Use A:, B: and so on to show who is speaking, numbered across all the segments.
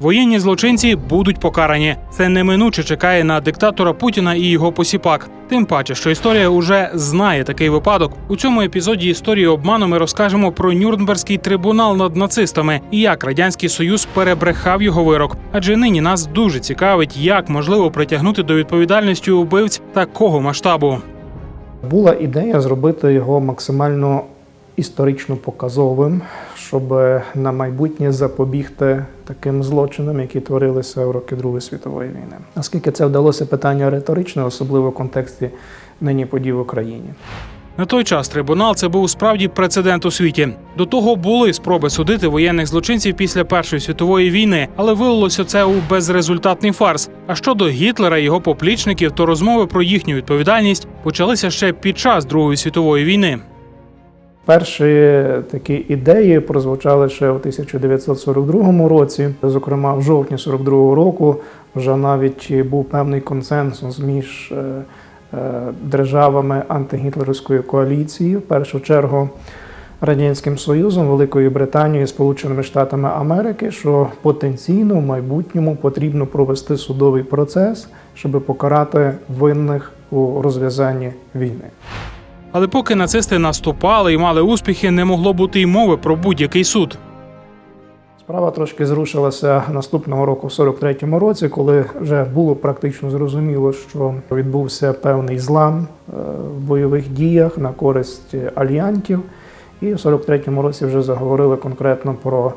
A: Воєнні злочинці будуть покарані. Це неминуче чекає на диктатора Путіна і його посіпак. Тим паче, що історія уже знає такий випадок. У цьому епізоді історії обману ми розкажемо про Нюрнберзький трибунал над нацистами і як радянський союз перебрехав його вирок. Адже нині нас дуже цікавить, як можливо притягнути до відповідальності убивць такого масштабу.
B: Була ідея зробити його максимально історично показовим, щоб на майбутнє запобігти таким злочинам, які творилися в роки Другої світової війни. Наскільки це вдалося питання риторичне, особливо в контексті нині подій в Україні.
A: На той час трибунал це був справді прецедент у світі. До того були спроби судити воєнних злочинців після Першої світової війни, але вилилося це у безрезультатний фарс. А щодо Гітлера і його поплічників, то розмови про їхню відповідальність почалися ще під час Другої світової війни.
B: Перші такі ідеї прозвучали ще у 1942 році. Зокрема, в жовтні 42 року вже навіть був певний консенсус між е, е, державами антигітлерівської коаліції, в першу чергу Радянським Союзом, Великою Британією, Сполученими Штатами Америки, що потенційно в майбутньому потрібно провести судовий процес, щоб покарати винних у розв'язанні війни.
A: Але поки нацисти наступали і мали успіхи, не могло бути й мови про будь-який суд.
B: Справа трошки зрушилася наступного року, в 43-му році, коли вже було практично зрозуміло, що відбувся певний злам е, в бойових діях на користь альянтів. І в 43-му році вже заговорили конкретно про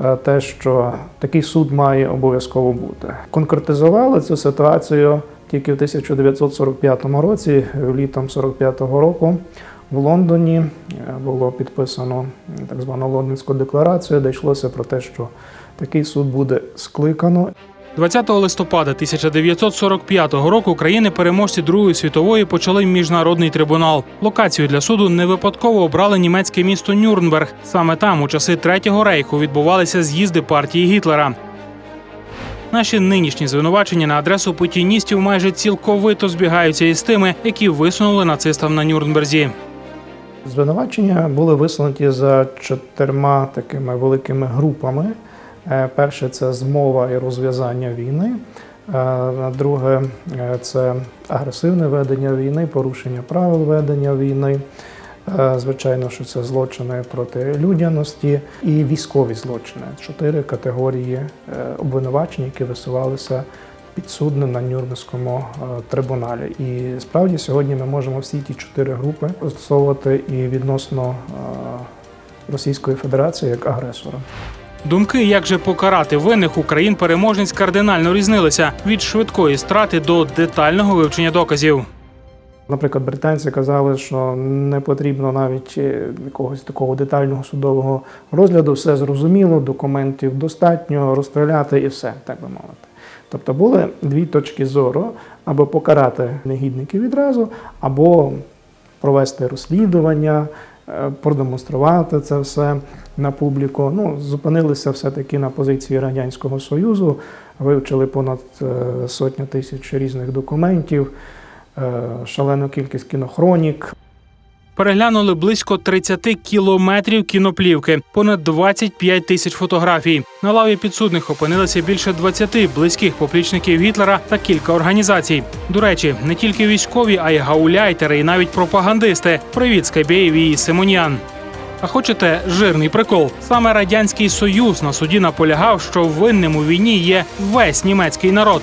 B: е, те, що такий суд має обов'язково бути. Конкретизували цю ситуацію тільки в 1945 році, літом 45-го року. В Лондоні е, було підписано так звану Лондонську декларацію, де йшлося про те, що такий суд буде скликано
A: 20 листопада 1945 року країни-переможці Другої світової почали міжнародний трибунал. Локацію для суду не випадково обрали німецьке місто Нюрнберг. Саме там, у часи Третього рейху, відбувалися з'їзди партії Гітлера. Наші нинішні звинувачення на адресу путіністів майже цілковито збігаються із тими, які висунули нацистам на Нюрнберзі.
B: Звинувачення були висунуті за чотирма такими великими групами. Е, Перше це змова і розв'язання війни. Е, Друге е, це агресивне ведення війни, порушення правил ведення війни. Е, Звичайно, що це злочини проти людяності і військові злочини. Чотири категорії е, обвинувачень, які висувалися підсудним на Нюрнберзькому е, трибуналі. І справді сьогодні ми можемо всі ті чотири групи застосовувати і відносно Російської Федерації як агресора.
A: Думки, як же покарати винних Україн переможниць кардинально різнилися від швидкої страти до детального вивчення доказів.
B: Наприклад, британці казали, що не потрібно навіть е, якогось такого детального судового розгляду, все зрозуміло, документів достатньо, розстріляти і все, так би мовити. Тобто були дві точки зору: або покарати негідників відразу, або провести розслідування, е, продемонструвати це все на публіку. Ну, зупинилися все-таки на позиції Радянського Союзу, вивчили понад е, сотню тисяч різних документів, шалену кількість кінохронік.
A: Переглянули близько 30 кілометрів кіноплівки, понад 25 тисяч фотографій. На лаві підсудних опинилися більше 20 близьких поплічників Гітлера та кілька організацій. До речі, не тільки військові, а й гауляйтери і навіть пропагандисти. Привіт, Скабєєв і Симоніан. А хочете жирний прикол? Саме радянський союз на суді наполягав, що винним у війні є весь німецький народ.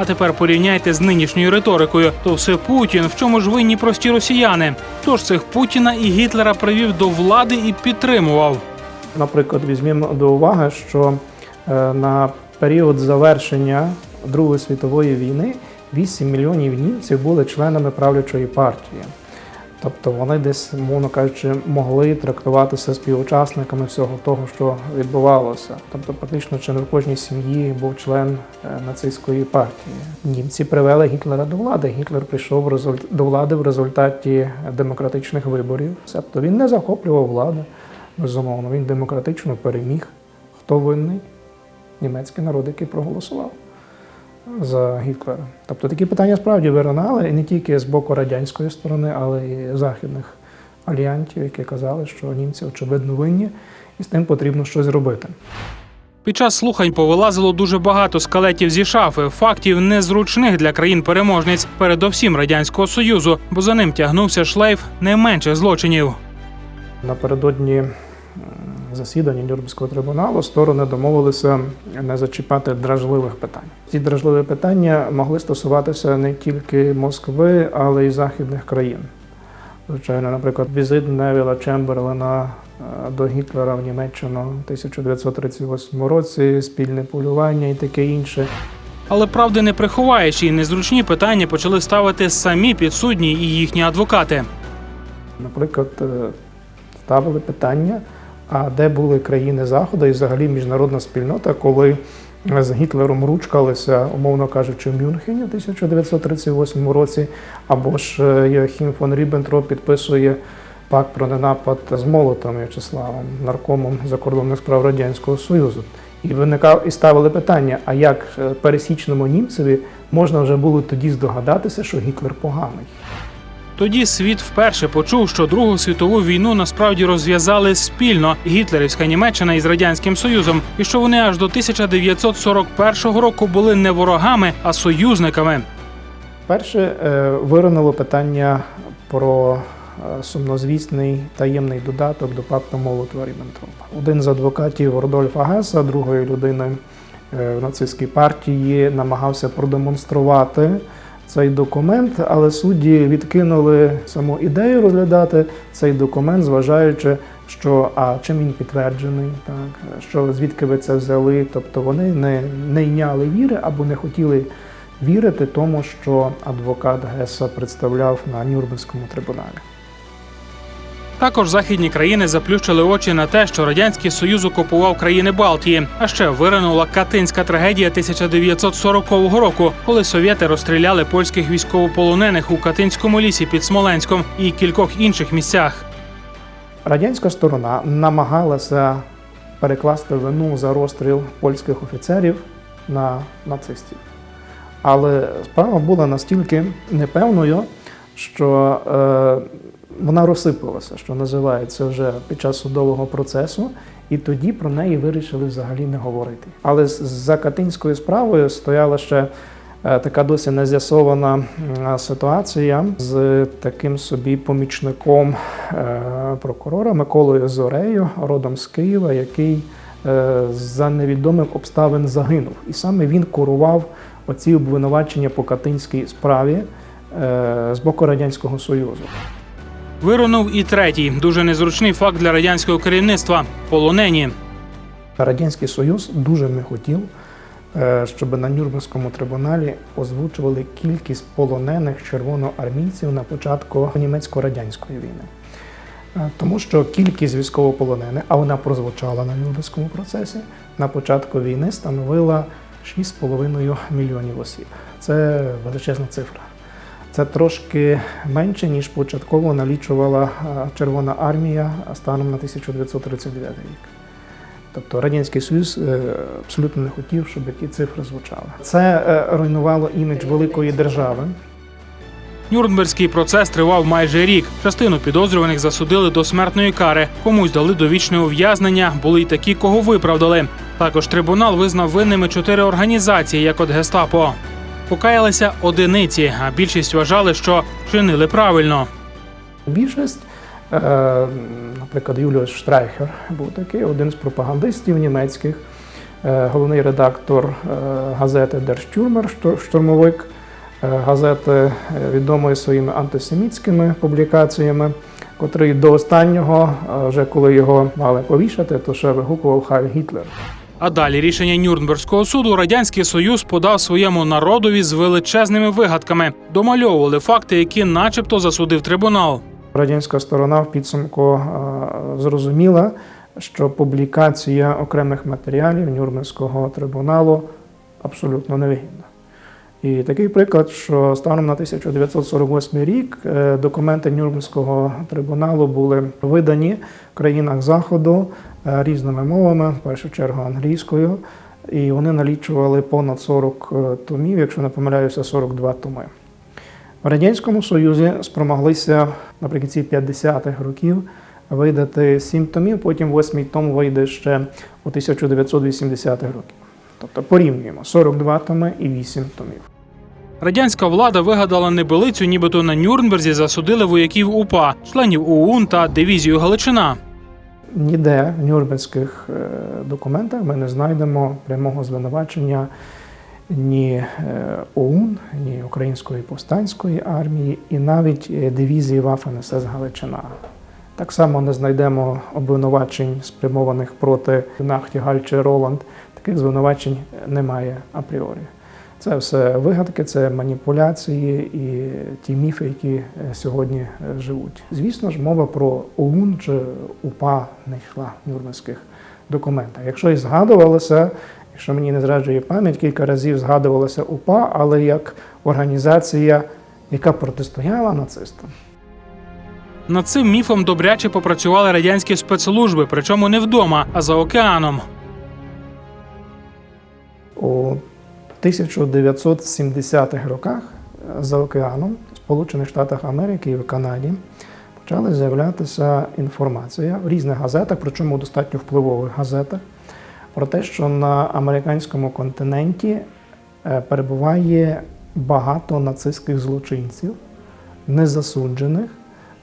A: А тепер порівняйте з нинішньою риторикою. То все Путін, в чому ж винні прості росіяни? Тож цих Путіна і Гітлера привів до влади і підтримував?
B: Наприклад, візьмемо до уваги, що е, на період завершення Другої світової війни 8 мільйонів німців були членами правлячої партії. Тобто вони десь, мовно кажучи, могли трактуватися співучасниками всього того, що відбувалося. Тобто, практично чи не в кожній сім'ї був член е, нацистської партії. Німці привели Гітлера до влади. Гітлер прийшов до влади в результаті демократичних виборів. Тобто він не захоплював владу, безумовно. Він демократично переміг. Хто винний? Німецький народ, який проголосував за Гітлера. Тобто такі питання справді виринали і не тільки з боку радянської сторони, але й західних альянтів, які казали, що німці очевидно винні, і з тим потрібно щось робити.
A: Під час слухань повилазило дуже багато скелетів зі шафи, фактів незручних для країн-переможниць, передовсім радянського союзу, бо за ним тягнувся шлейф не менше злочинів.
B: Напередодні засідання Нюрнберзького трибуналу сторони домовилися не зачіпати дражливих питань. Ці дражливі питання могли стосуватися не тільки Москви, але й західних країн. Звичайно, наприклад, візит Невіла Чемберлена е, до Гітлера в Німеччину в 1938 році, спільне полювання і таке інше.
A: Але правди не приховаєш, і незручні питання почали ставити самі підсудні і їхні адвокати.
B: Наприклад, е, ставили питання, а де були країни Заходу і взагалі міжнародна спільнота, коли з Гітлером ручкалися, умовно кажучи, в Мюнхені в 1938 році, або ж е, Йоахім фон Ріббентроп підписує пакт про ненапад з Молотом В'ячеславом, наркомом закордонних справ Радянського Союзу. І виникав і ставили питання: а як е, пересічному німцеві можна вже було тоді здогадатися, що Гітлер поганий?
A: Тоді світ вперше почув, що Другу світову війну насправді розв'язали спільно гітлерівська Німеччина із радянським союзом, і що вони аж до 1941 року були не ворогами, а союзниками.
B: Перше е, виринуло питання про е, сумнозвісний таємний додаток до пакту молотова ріббентропа Один з адвокатів Родольфа Геса, другої людини е, в нацистській партії, намагався продемонструвати цей документ, але судді відкинули саму ідею розглядати цей документ, зважаючи, що а чим він підтверджений, так що звідки ви це взяли. Тобто вони не, не йняли віри або не хотіли вірити тому, що адвокат Геса представляв на Нюрнберзькому трибуналі.
A: Також західні країни заплющили очі на те, що радянський союз окупував країни Балтії. А ще виринула катинська трагедія 1940 року, коли совєти розстріляли польських військовополонених у Катинському лісі під Смоленськом і кількох інших місцях.
B: Радянська сторона намагалася перекласти вину за розстріл польських офіцерів на нацистів. Але справа була настільки непевною, що е, вона розсипалася, що називається вже під час судового процесу, і тоді про неї вирішили взагалі не говорити. Але за Катинською справою стояла ще е, така досі не з'ясована м, ситуація з таким собі помічником е, прокурора Миколою Зорею, родом з Києва, який е, за невідомих обставин загинув. І саме він курував оці обвинувачення по Катинській справі з боку Радянського Союзу.
A: Вирунув і третій дуже незручний факт для радянського керівництва полонені.
B: Радянський Союз дуже не хотів, е, щоб на Нюрнберзькому трибуналі озвучували кількість полонених червоноармійців на початку німецько-радянської війни. Е, Тому що кількість військовополонених, а вона прозвучала на Нюрнберзькому процесі, на початку війни становила 6,5 мільйонів осіб. Це величезна цифра. Це трошки менше, ніж початково налічувала е, Червона армія станом на 1939 рік. Тобто Радянський Союз е, абсолютно не хотів, щоб ті цифри звучали. Це е, руйнувало імідж великої держави.
A: Нюрнберзький процес тривав майже рік. Частину підозрюваних засудили до смертної кари. Комусь дали довічне ув'язнення. Були й такі, кого виправдали. Також трибунал визнав винними чотири організації, як от Гестапо. Покаялися одиниці, а більшість вважали, що чинили правильно.
B: Більшість, е, наприклад, Юліус Штрайхер був такий, один з пропагандистів німецьких, е, головний редактор е, газети штур- штурмовик газети відомої своїми антисемітськими публікаціями, котрий до останнього, вже коли його мали повішати, то ще вигукував Хайль Гітлер.
A: А далі рішення Нюрнберзького суду радянський союз подав своєму народові з величезними вигадками, домальовували факти, які, начебто, засудив трибунал.
B: Радянська сторона в підсумку зрозуміла, що публікація окремих матеріалів Нюрнберзького трибуналу абсолютно невигідна. І такий приклад, що станом на 1948 рік е, документи Нюрнберзького трибуналу були видані в країнах Заходу е, різними мовами, в першу чергу англійською, і вони налічували понад 40 е, томів, якщо не помиляюся, 42 томи. В Радянському Союзі спромоглися наприкінці 50-х років видати сім томів, потім восьмий том вийде ще у 1980-х років. Тобто порівнюємо 42 томи і 8 томів.
A: Радянська влада вигадала небелицю, нібито на Нюрнберзі засудили вояків УПА, членів ОУН та дивізію Галичина.
B: Ніде в нюрнберзьких е, документах ми не знайдемо прямого звинувачення ні е, ОУН, ні Української повстанської армії, і навіть е, дивізії Waffen СС Галичина. Так само не знайдемо обвинувачень, спрямованих проти Нахтігаль чи Роланд. Таких звинувачень немає апріорі. Це все вигадки, це маніпуляції і ті міфи, які е, сьогодні е, живуть. Звісно ж, мова про ОУН чи УПА не йшла в нюрнберзьких документах. Якщо і згадувалося, якщо мені не зраджує пам'ять, кілька разів згадувалося УПА, але як організація, яка протистояла нацистам.
A: Над цим міфом добряче попрацювали радянські спецслужби, причому не вдома, а за океаном.
B: У 1970-х роках е, за океаном Сполучених Штатах Америки і в Канаді почала з'являтися інформація в різних газетах, причому достатньо впливових газетах, про те, що на американському континенті е, перебуває багато нацистських злочинців, незасуджених.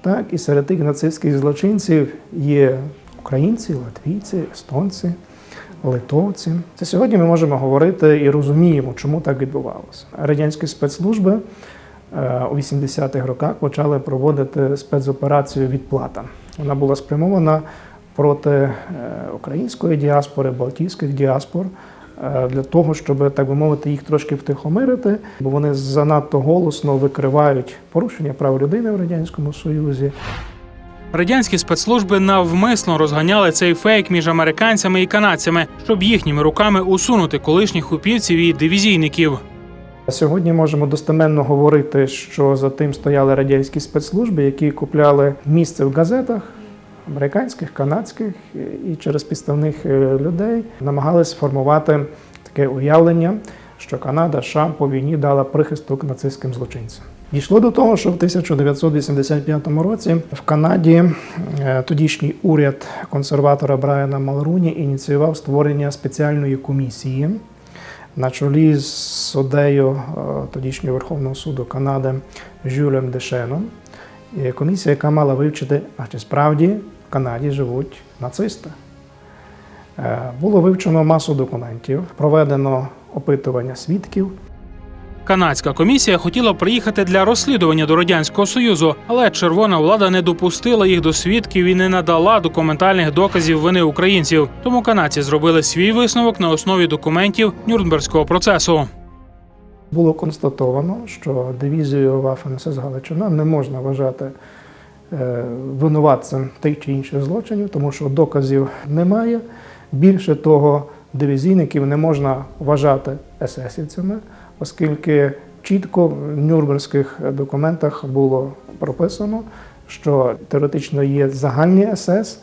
B: Так, і серед тих нацистських злочинців є українці, латвійці, естонці, литовці. Це сьогодні ми можемо говорити і розуміємо, чому так відбувалося. Радянські спецслужби е, у 80-х роках почали проводити спецоперацію відплата. Вона була спрямована проти е, української діаспори, балтійських діаспор. е, Для того, щоб, так би мовити, їх трошки втихомирити, бо вони занадто голосно викривають порушення прав людини в Радянському Союзі,
A: Радянські спецслужби навмисно розганяли цей фейк між американцями і канадцями, щоб їхніми руками усунути колишніх упівців і дивізійників.
B: Сьогодні можемо достеменно говорити, що за тим стояли радянські спецслужби, які купляли місце в газетах американських, канадських і через підставних е, людей намагались сформувати таке уявлення, що Канада США по війні дала прихисток нацистським злочинцям. Дійшло до того, що в 1985 році в Канаді е, тодішній уряд консерватора Брайана Малруні ініціював створення спеціальної комісії на чолі з суддею е, тодішнього Верховного суду Канади Жюлем Дешеном. Комісія, яка мала вивчити, а чи справді в Канаді живуть нацисти. Е, Було вивчено масу документів, проведено опитування свідків.
A: Канадська комісія хотіла приїхати для розслідування до радянського союзу, але червона влада не допустила їх до свідків і не надала документальних доказів вини українців. Тому канадці зробили свій висновок на основі документів Нюрнберзького процесу.
B: Було констатовано, що дивізію СС Галичина не можна вважати е, винуватцем тих чи інших злочинів, тому що доказів немає. Більше того, дивізійників не можна вважати есесівцями, оскільки чітко в нюрнберзьких документах було прописано, що теоретично є загальні СС,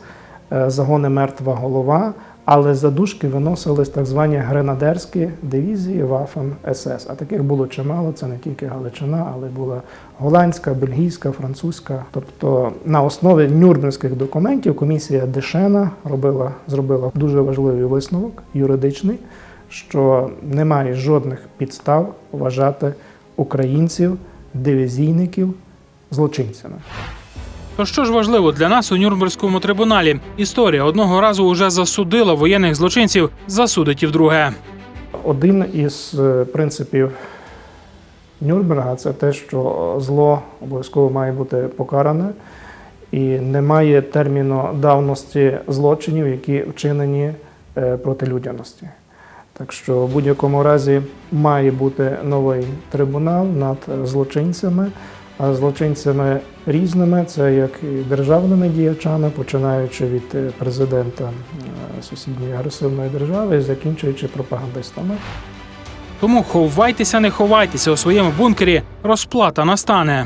B: е, загони мертва голова, але задушки виносились так звані гренадерські дивізії Waffen СС. А таких було чимало. Це не тільки Галичина, але була голландська, бельгійська, французька. Тобто на основі нюрнберзьких документів комісія Дешена робила, зробила дуже важливий висновок юридичний, що немає жодних підстав вважати українців, дивізійників злочинцями.
A: То що ж важливо для нас у Нюрнберзькому трибуналі? Історія одного разу уже засудила воєнних злочинців, засудить і вдруге.
B: Один із е, принципів Нюрнберга це те, що зло обов'язково має бути покаране, і немає терміну давності злочинів, які вчинені е, проти людяності. Так що в будь-якому разі має бути новий трибунал над злочинцями, злочинцями різними це як і державними діячами, починаючи від е, президента е, сусідньої агресивної держави, закінчуючи пропагандистами.
A: Тому ховайтеся, не ховайтеся у своєму бункері. Розплата настане.